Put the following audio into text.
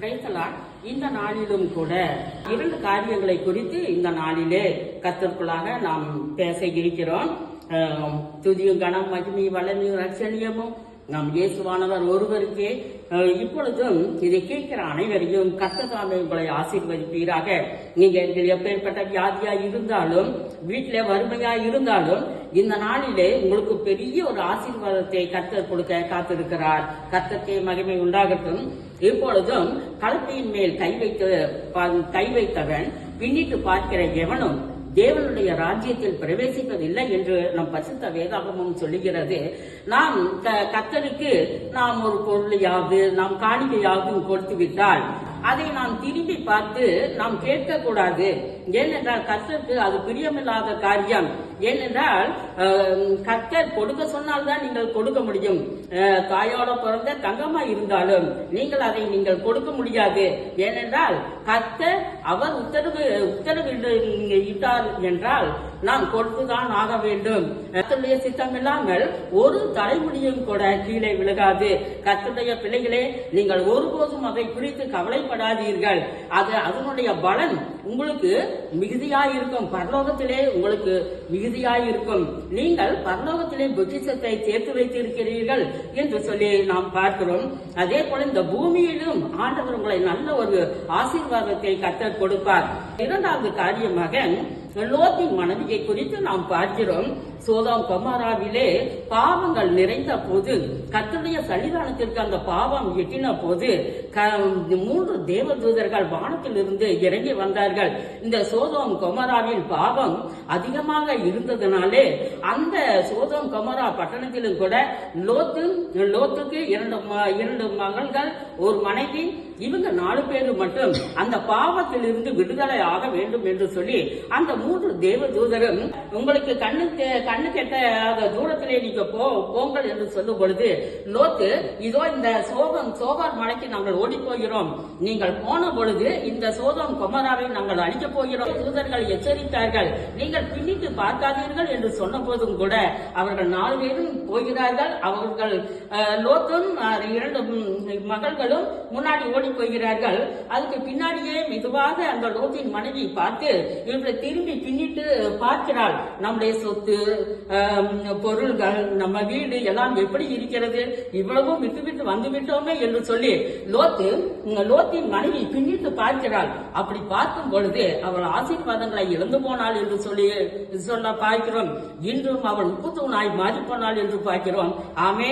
பிரைத்தலால் இந்த நாளிலும் கூட இரண்டு காரியங்களை குறித்து இந்த நாளிலே கத்திற்குள்ளாக நாம் பேச இருக்கிறோம். துதியும் கனம் மகிமை வளமையும் ரட்சணியமும் நம் இயேசுவானவர் ஒருவருக்கே இப்பொழுதும் இதை கேட்கிற அனைவரையும் கத்ததாமே உங்களை ஆசீர்வதிப்பீராக. நீங்க எப்பேற்பட்ட வியாதியா இருந்தாலும் வீட்டில வறுமையா இருந்தாலும் இந்த நாளிலே உங்களுக்கு பெரிய ஒரு ஆசீர்வாதத்தை கத்தர் கொடுக்க காத்திருக்கிறார். கத்தத்தை மகிமை உண்டாகட்டும். இப்பொழுதும் கலப்பையின் மேல் கை வைத்து பா- கை வைத்தவன் பின்னிட்டு பார்க்கிற எவனும் தேவனுடைய ராஜ்யத்தில் பிரவேசிப்பதில்லை என்று நம் பரிசுத்த வேதாகமும் சொல்லுகிறது. நாம் க- நாம் ஒரு பொருளையாவது நாம் காணிக்கையாவது கொடுத்து விட்டால் அதை நாம் திரும்பி பார்த்து நாம் கேட்க கூடாது ஏனென்றால் கர்த்தருக்கு அது பிரியமில்லாத காரியம். ஏனென்றால் கத்தர் கொடுக்க சொன்னால்தான் நீங்கள் கொடுக்க முடியும். தாயோட பிறந்த தங்கமா இருந்தாலும் நீங்கள் அதை நீங்கள் கொடுக்க முடியாது. ஏனென்றால் கர்த்தர் அவர் உத்தரவு உத்தரவு இட்டார் என்றால் நாம் கொடுத்துதான் ஆக வேண்டும். கத்தருடைய சித்தம் இல்லாமல் ஒரு தலைமுடியும் கூட கீழே விழுகாது. கத்துடைய பிள்ளைகளே நீங்கள் ஒருபோதும் அதை குறித்து கவலைப்படாதீர்கள். அது அதனுடைய பலன் உங்களுக்கு மிகுதியாயிருக்கும். பரலோகத்திலே உங்களுக்கு மிகுதியாயிருக்கும் நீங்கள் பரலோகத்திலே பொக்கிஷத்தை சேர்த்து வைத்திருக்கிறீர்கள் என்று சொல்லி நாம் பார்க்கிறோம். அதே போல இந்த பூமியிலும் ஆண்டவர் உங்களை நல்ல ஒரு ஆசீர்வாதத்தை கத்தர் கொடுப்பார். இரண்டாவது காரியமாக லோத்தின் மனைவியை குறித்து நாம் பார்க்கிறோம். சோதாம் கொமாராவிலே பாவங்கள் நிறைந்த போது கர்த்தருடைய சன்னிதானத்திற்கு அந்த பாவம் எட்டின போது மூன்று தேவதூதர்கள் வானத்திலிருந்து இறங்கி வந்தார்கள். இந்த சோதோம் கொமராவின் பாவம் அதிகமாக இருந்ததுனாலே அந்த சோதோம் கொமரா பட்டணத்திலும் கூட லோத்து லோத்துக்கு இரண்டு இரண்டு மகள்கள் ஒரு மனைவி இவங்க நாலு பேர் மட்டும் அந்த பாவத்திலிருந்து விடுதலை ஆக வேண்டும் என்று சொல்லி அந்த மூன்று தேவதூதரும் உங்களுக்கு கண்ணுக்கு கண்ணு கெட்ட தூரத்திலே நீங்க போ போங்கள் என்று சொல்லும் பொழுது லோத்து இதோ இந்த சோகம் சோகார் மலைக்கு நாங்கள் ஓடி போகிறோம் நீங்கள் போன பொழுது இந்த சோதம் கொமராவை நாங்கள் அழிக்க போகிறோம். தூதர்கள் எச்சரித்தார்கள். நீங்கள் பின்னிட்டு பார்க்காதீர்கள் என்று சொன்ன போதும் கூட அவர்கள் நாலு பேரும் போகிறார்கள். அவர்கள் லோத்தும் இரண்டு மகள்களும் முன்னாடி ஓடி போகிறார்கள் அதுக்கு பின்னாடியே மெதுவாக அந்த லோத்தின் மனைவி பார்த்து இவர்களை திரும்பி பின்னிட்டு பார்க்கிறாள். நம்முடைய சொத்து பொருள்கள் நம்ம வீடு எல்லாம் எப்படி இருக்கிறது? இவ்வளவும் விட்டு விட்டு வந்து விட்டோமே என்று சொல்லி லோத்து லோத்தின் மனைவி பின்னிட்டு பார்க்கிறாள். அப்படி பார்க்கும் பொழுது அவள் ஆசீர்வாதங்களை இழந்து போனாள் என்று சொல்லி சொல்ல பார்க்கிறோம். இன்றும் அவள் முக்குத்தூணாய் மாறி மாறிப்போனாள் என்று பார்க்கிறோம். ஆமே